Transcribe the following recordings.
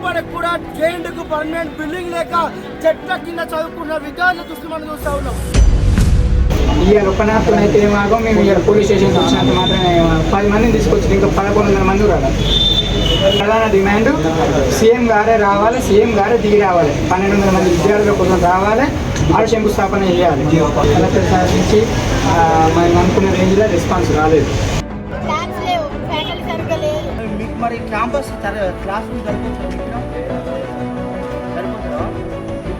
ఇప్పటికి కూడా జైంట్కు permanent building లేక చెట్ల కింద చదువుకున్న విద్యార్థుల దృష్టి మనం చూస్తా ఉన్నాం. ఇయర్ ఉపన్యాసం అయితే ఏమాగో మేము ఇక్కడ పోలీస్ స్టేషన్ వచ్చినంత మాత్రమే పది మందిని తీసుకొచ్చి ఇంకా పదకొండు వందల మంది రావాలి ప్రధాన డిమాండ్ సీఎం గారే రావాలి సీఎం గారే దిగి రావాలి. పన్నెండు వందల మంది విద్యార్థుల కోసం రావాలి ఆడ శంకుస్థాపన చేయాలి. కలెక్టర్ సార్ నుంచి మనం అనుకున్న రేంజ్లో రెస్పాన్స్ రాలేదు. మరి క్యాంపస్ క్లాస్ రూమ్ జరుగుతుందా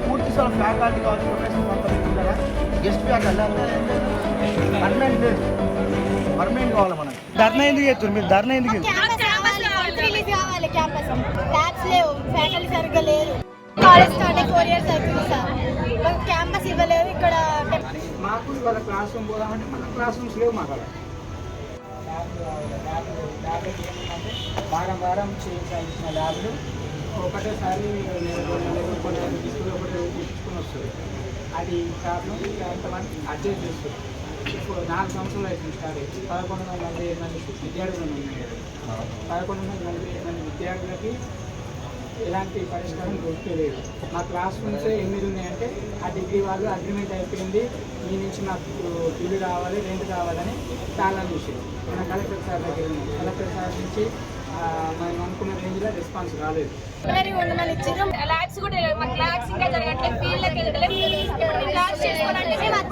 పూర్తి సార్ ఫ్యాకల్టీ కావచ్చు ప్రొఫెసర్ పంపించుకుంటారా గెస్ట్ ఫ్యాకల్టీ పర్మనెంట్ లేదు పర్మనెంట్ కావాలి మనకి? ధర్నా ఎందుకు చేస్తారు మీరు ధర్నా ఎందుకు క్యాంపస్ కావాలి ల్యాబ్స్ లేవు ఫ్యాకల్టీ సరిగ్గా లేదు. కాలేజ్ స్టార్ట్ ఫోర్ ఇయర్స్ అవుతుంది సార్. మాకు క్యాంపస్ ఇవ్వలేదు ఇక్కడ. మాకు క్లాస్ రూమ్ పోదామంటే మన క్లాస్ రూమ్స్ లేవు మాకు వారం వారం చేయించాల్సిన ల్యాబ్లు. ఒకటేసారి తీసుకుని ఒకటే తీసుకుని వస్తుంది అది ప్రాబ్లం ఎంతమంది అడ్జస్ట్ చేస్తుంది ఇప్పుడు నాలుగు సంవత్సరాలు అవుతుంది స్టార్ట్ పదకొండు వందల నలభై ఐదు మంది విద్యార్థులు ఉన్నాయి పదకొండు వందల నలభై ఐదు మంది విద్యార్థులకి ఎలాంటి పరిష్కారం దొరకలేదు. మా క్లాస్ రూమ్స్ ఎనిమిది ఉన్నాయంటే ఆ డిగ్రీ వాళ్ళు అగ్రిమెంట్ అయిపోయింది. మీ నుంచి మాకు బిల్లు రావాలి రెంట్ కావాలని చాలా విషయం మన కలెక్టర్ సార్ దగ్గర కలెక్టర్ సార్ నుంచి మనం అనుకున్న రేంజ్లో రెస్పాన్స్ రాలేదు. టెంపరీ ఉండమని ఇచ్చారు ల్యాబ్స్ కూడా లేవు. మాకు ల్యాబ్స్ ఇంకా జరగట్లేదు ఫీల్డ్కి వెళ్ళట్లేదు ఇప్పుడు మేము ల్యాబ్స్ చేసుకోవాలంటే మేము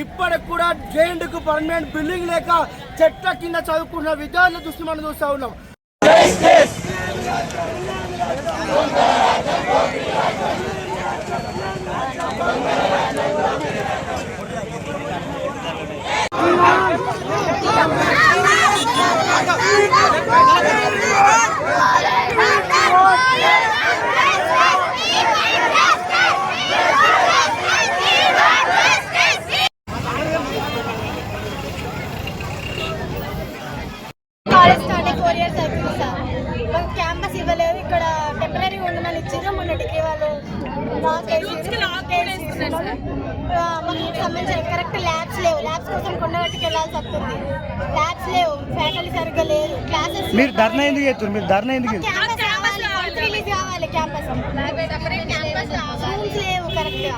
ఇప్పటికి కూడా జైంట్కు పర్మనెంట్ బిల్డింగ్ లేక చెట్ల కింద చదువుకున్న విద్యార్థుల దృష్టి మనం చూస్తా ఉన్నాం కాలేజ్ స్టార్ట్ అయ్యి ఫోర్ ఇయర్స్ అవుతుంది సార్ మాకు క్యాంపస్ ఇవ్వలేదు ఇక్కడ టెంపరీ ఉండమని ఇచ్చారు మొన్న డిగ్రీ వాళ్ళు లాక్ వేసి లాక్ మాకు సంబంధించిన కరెక్ట్ ల్యాబ్స్ కోసం కొండగట్టుకు వెళ్ళాల్సి వస్తుంది. ల్యాబ్స్ లేవు ఫ్యాకల్టీ సరిగ్గా లేదు క్లాసెస్ మీరు ధర్నా ఎందుకు చేస్తారు మీరు ధర్నా ఎందుకు క్యాంపస్ కావాలి రిలీజ్ కావాలి క్యాంపస్ రూమ్స్ లేవు కరెక్ట్గా.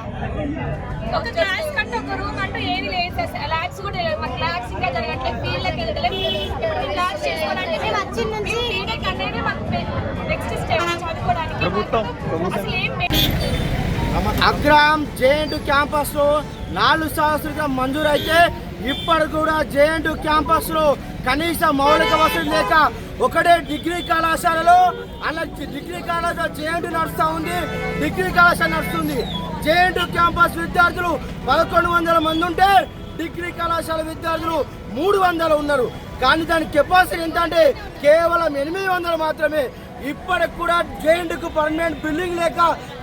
ఒక క్లాస్ కంటే ఒక రూమ్ అంటూ ఏది లేదు సార్. ల్యాబ్స్ కూడా లేవు. మాకు ల్యాబ్స్ ఇంకా జరగట్లేదు. ఫీల్డ్కి వెళ్ళట్లేదు. ల్యాబ్స్ చేసుకోవాలంటే మేము వచ్చిన నుంచి బీటెక్ అనేది మాకు నెక్స్ట్ స్టెప్ చదువుకోవడానికి అసలు ఏం అగ్రహాం జేఎన్టు క్యాంపస్లో నాలుగు సంవత్సరాలుగా మంజూరైతే ఇప్పటి కూడా జేఎన్యూ క్యాంపస్లో కనీస మౌలిక వసతి లేక ఒకటే డిగ్రీ కళాశాలలో అలా డిగ్రీ కళాశాల జేఎన్యూ నడుస్తూ ఉంది. డిగ్రీ కళాశాల నడుస్తుంది. జేఎన్యూ క్యాంపస్ విద్యార్థులు పదకొండు వందల మంది ఉంటే డిగ్రీ కళాశాల విద్యార్థులు మూడు వందలు ఉన్నారు. కానీ దాని కెపాసిటీ ఎంత అంటే కేవలం ఎనిమిది వందలు మాత్రమే. ఇప్పటికి కూడా జేఎన్యూకు పర్మనెంట్ బిల్డింగ్ లేక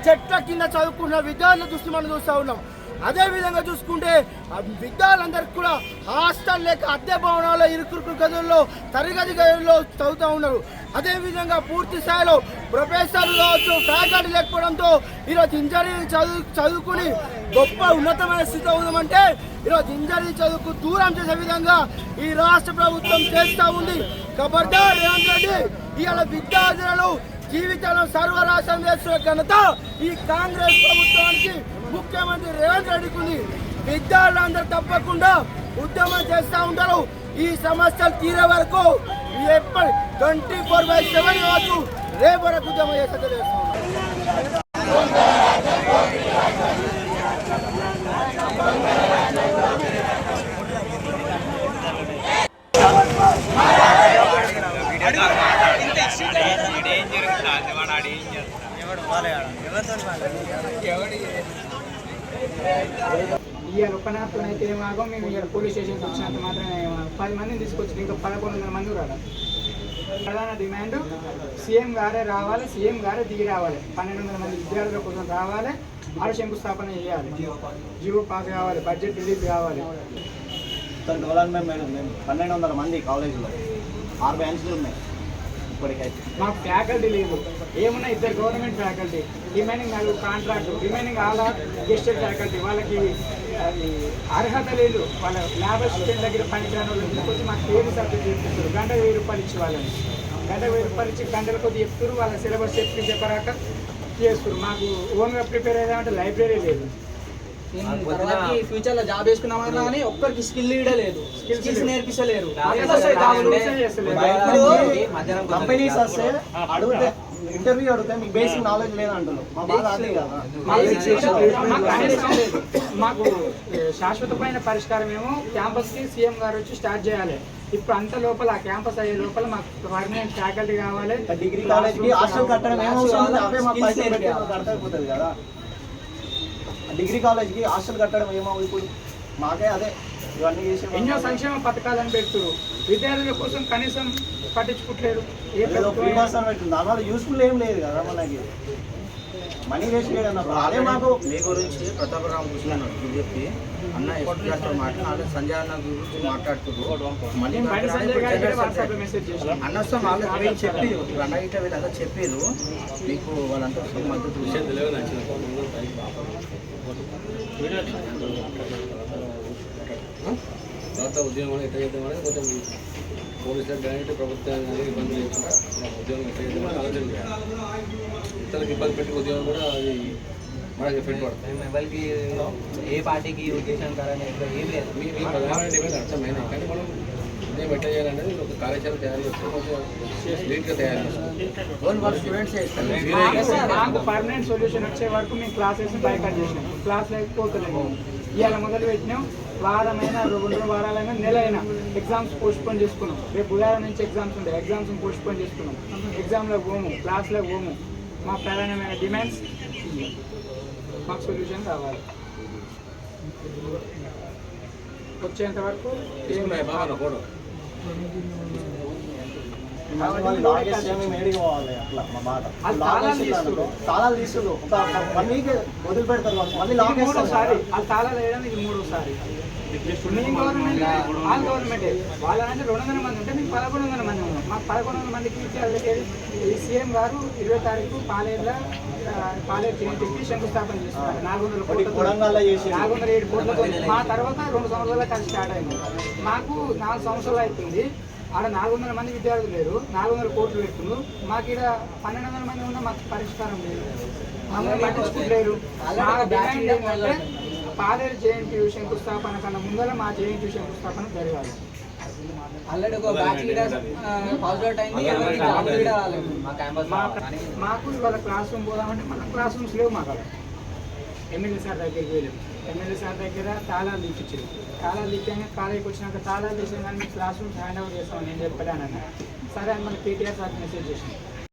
చెట్ల కింద చదువుకున్న విద్యార్థుల దృష్టి మనం చూస్తూ ఉన్నాం. అదే విధంగా చూసుకుంటే ఆ విద్యార్థులందరికీ కూడా హాస్టల్ లేక అద్దె భవనాల్లో ఇరుకురుకు గదుల్లో తరగతి గదుల్లో చదువుతూ ఉన్నారు. అదే విధంగా పూర్తి స్థాయిలో ప్రొఫెసర్లు కావచ్చు ఫ్యాకల్టీ లేకపోవడంతో ఈరోజు ఇంజనీరింగ్ చదువు చదువుకుని గొప్ప ఉన్నతమైన స్థితిలో ఉందామంటే ఈరోజు ఇంజనీరింగ్ చదువుకు దూరం చేసే విధంగా ఈ రాష్ట్ర ప్రభుత్వం చేస్తూ ఉంది. కాబట్టి రేవంత్ రెడ్డి ఇవాళ విద్యార్థులను జీవితాలను సర్వనాశనం చేస్తున్న ఘనత ఈ కాంగ్రెస్ ప్రభుత్వానికి. ముఖ్యమంత్రి రేవంత్ రెడ్డికి ఉంది విద్యార్థులందరూ తప్పకుండా ఉద్యమం చేస్తూ ఉంటారు. ఈ సమస్యలు తీరే వరకు ఎప్పటి ట్వంటీ ఫోర్ బై సెవెన్ కావచ్చు రేపు వరకు ఉద్యమం చేస్తే తెలియజేస్తున్నాం ఇవాళ ఉపన్యాసం అయితే ఏమాగో మేము ఇవాళ పోలీస్ స్టేషన్కి వచ్చినంత మాత్రమే పది మందిని తీసుకొచ్చి ఇంకా పదకొండు వందల మంది రావాలి ప్రధాన డిమాండ్ సీఎం గారే రావాలి సీఎం గారే దిగి రావాలి. పన్నెండు వందల మంది విద్యార్థుల కోసం రావాలి ఆరు శంకుస్థాపన చేయాలి. జీవో పాస్ కావాలి బడ్జెట్ రిలీజ్ కావాలి. సార్ మేడం మేము పన్నెండు వందల మంది కాలేజీలో ఆరు బ్రాంచ్లు ఉన్నాయి. ఇప్పటికైతే. మాకు ఫ్యాకల్టీ లేదు ఏమున్నా ఇద్దరు గవర్నమెంట్ ఫ్యాకల్టీ రిమైనింగ్ నలుగురు contract remaining all are guested faculty వాళ్ళకి అర్హత లేదు. వాళ్ళ లేబర్ అసిస్టెంట్ దగ్గర పనికిరాని వాళ్ళు తీసుకొచ్చి మాకు పేరు సబ్జెక్ట్ చెప్తున్నారు గంట వెయ్యి రూపాయలు ఇచ్చి వాళ్ళని. గంట వెయ్యి రూపాయలు ఇచ్చి గంటల కొద్ది చెప్తారు. వాళ్ళ సిలబస్ చెప్పి చెప్పరాక చేస్తారు. మాకు ఓన్గా ప్రిపేర్ అయ్యామంటే లైబ్రరీ లేదు. ఫ్యూచర్లో జాబ్ వేసుకున్నామన్నా కానీ ఒక్కరికి స్కిల్ లేదు. స్కిల్స్ నేర్పించలేరు కంపెనీస్ వస్తే అడిగితే ఇంటర్వ్యూ అడిగితే మీకు బేసిక్ నాలెడ్జ్ లేదంటున్నారు. మా బాధ అదే కదా. మాకు శాశ్వతమైన పరిష్కారం ఏమో క్యాంపస్కి సీఎం గారు వచ్చి స్టార్ట్ చేయాలి. ఇప్పుడు అంత లోపల ఆ క్యాంపస్ అయ్యే లోపల మాకు పర్మనెంట్ ఫ్యాకల్టీ కావాలి. డిగ్రీ కాలేజ్ హాస్టల్ కట్టడం? అవే మా కదా. డిగ్రీ కాలేజ్కి హాస్టల్ కట్టడం ఏమవు ఇప్పుడు మాకే అదే. ఇవన్నీ చేసే ఎన్నో సంక్షేమ పథకాలను పెడుతున్నారు విద్యార్థుల కోసం కనీసం పట్టించుకుంటలేరు. ఏ ఏదో ప్రభుత్వం పెట్టింది. దానివల్ల యూస్ఫుల్ ఏం లేదు కదా మనకి. మనీ వేస్ట్ చేయడం తప్ప. అదే మాకు మీ గురించి ప్రతాపరామ కృష్ణ బీజేపీ అన్న ఎస్పీ గారితో మాట్లాడాలి సంజయ్ అన్న గురించి మాట్లాడుతున్నారు చేసిన అన్న వస్తాం వాళ్ళు వీళ్ళు చెప్పి అన్న ఇట వీళ్ళంతా చెప్పారు మీకు వాళ్ళంతా మద్దతు తర్వాత ఉద్యోగం ఎట్లా చేద్దామని కొంచెం పోలీసులకు కానీ ప్రభుత్వం కానీ ఇబ్బంది లేకుండా మన ఉద్యోగం ఎట్లా చేద్దామని ఆలోచన చేయాలి ఇతరులకు ఇబ్బంది పెట్టి ఉద్యోగం కూడా అది మనకి ఎఫెక్ట్ పడుతుంది మేము ఎవరికి ఏ పార్టీకి ఉద్దేశం కాదని ఏం లేదు. మీ మీ ప్రధాన డిమాండ్ అర్థమైంది కానీ మనం ఉద్యోగం ఎట్లా చేయాలనేది ఒక కార్యాచరణ తయారు చేస్తే. కొంచెం నీట్గా తయారు చేస్తాం. ఓన్ వాళ్ళ స్టూడెంట్స్ చేస్తారు మాకు పర్మనెంట్ సొల్యూషన్ వచ్చే వరకు మేము క్లాసెస్ బైకాట్ చేసినాం. క్లాస్ లేకపోతలేము ఇవాళ మొదలు పెట్టినాం వారమైనా రెండు వారాలైనా నెల అయినా ఎగ్జామ్స్ పోస్ట్ పోన్ చేసుకున్నాం. రేపు బుధవారం నుంచి ఎగ్జామ్స్ ఉంటాయి. ఎగ్జామ్స్ పోస్ట్ పోన్ చేసుకున్నాం. ఎగ్జామ్లో పోము క్లాస్లో పోము. మా ప్రధానమైన డిమాండ్స్. మాకు సొల్యూషన్ కావాలి. వచ్చేంత వరకు తాళాలు ఇస్తాను. తాళాలు తీసుడు ఒక వన్ వీక్ వదిలిపెడతారు మళ్ళీ మూడోసారి. వాళ్ళు తాళాలు వేయడం ఇది మూడోసారి. మేము గవర్నమెంట్ వాళ్ళు గవర్నమెంటే వాళ్ళంటే రెండు వందల మంది ఉంటే మీకు పదకొండు వందల మంది ఉన్నాం మాకు పదకొండు వందల మందికి ఇచ్చి సీఎం గారు ఇరవై తారీఖు పాలేరులో పాలేరు శంకుస్థాపన చేస్తున్నారు నాలుగు వందల ఒకటి నాలుగు వందల ఏడు కోట్లతో మా తర్వాత రెండు సంవత్సరాల కలిసి స్టార్ట్ అయింది మాకు నాలుగు సంవత్సరాలు అవుతుంది ఆడ నాలుగు వందల మంది విద్యార్థులు లేరు. నాలుగు వందల కోట్లు పెట్టుకున్నారు. మాకు ఇక్కడ పన్నెండు వందల మంది ఉన్న మాకు పరిష్కారం లేదు. మమ్మల్ని పట్టించుకుంటలేరు పాలేరు జేఎన్టీ శంకుస్థాపన కన్నా ముందర మా జేఎన్టీ శంకుస్థాపన జరగాలి. ఆల్రెడీ ఒక బ్యాచ్ లీడర్ పాస్ అవుట్ అయింది ఎవరికి జాబ్ కూడా రాలేదు. మా క్యాంపస్ మా మాకు ఇవాళ క్లాస్ రూమ్ పోదామంటే మన క్లాస్ రూమ్స్ లేవు మాకు ఎమ్మెల్యే సార్ దగ్గరికి వెళ్ళాం. ఎమ్మెల్యే సార్ దగ్గర తాళాలు తీపిచ్చారు. తాళాలు తీపించగా కాలేజీకి వచ్చినాక తాళాలు తీసాం కానీ క్లాస్ రూమ్స్ హ్యాండ్ ఓవర్ చేస్తామని నేను చెప్పాను అన్న సరే అని మన కేటీఆర్ సార్ మెసేజ్ చేసింది